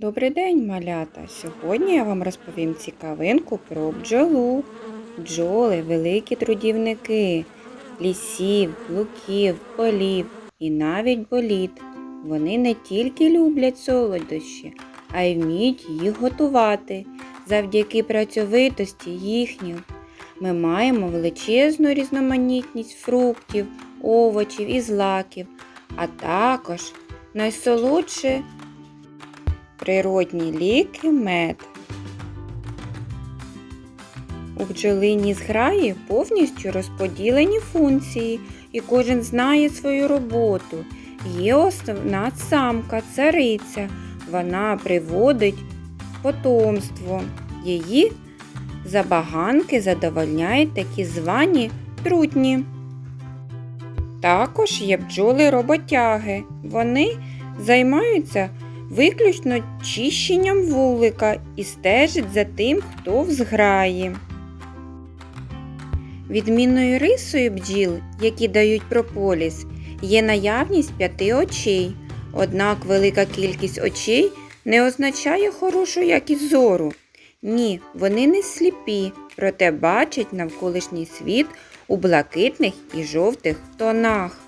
Добрий день, малята! Сьогодні я вам розповім цікавинку про бджолу. Бджоли великі трудівники лісів, луків, полів і навіть боліт. Вони не тільки люблять солодощі, а й вміють їх готувати. Завдяки працьовитості їхніх ми маємо величезну різноманітність фруктів, овочів і злаків, а також найсолодше природні ліки мед. У бджолині зграї повністю розподілені функції, і кожен знає свою роботу. Є основна самка, цариця. Вона приводить потомство. Її забаганки задовольняють такі звані трутні. Також є бджоли-роботяги. Вони займаються виключно чищенням вулика і стежить за тим, хто в зграї. Відмінною рисою бджіл, які дають прополіс, є наявність п'яти очей. Однак велика кількість очей не означає хорошу якість зору. Ні, вони не сліпі, проте бачать навколишній світ у блакитних і жовтих тонах.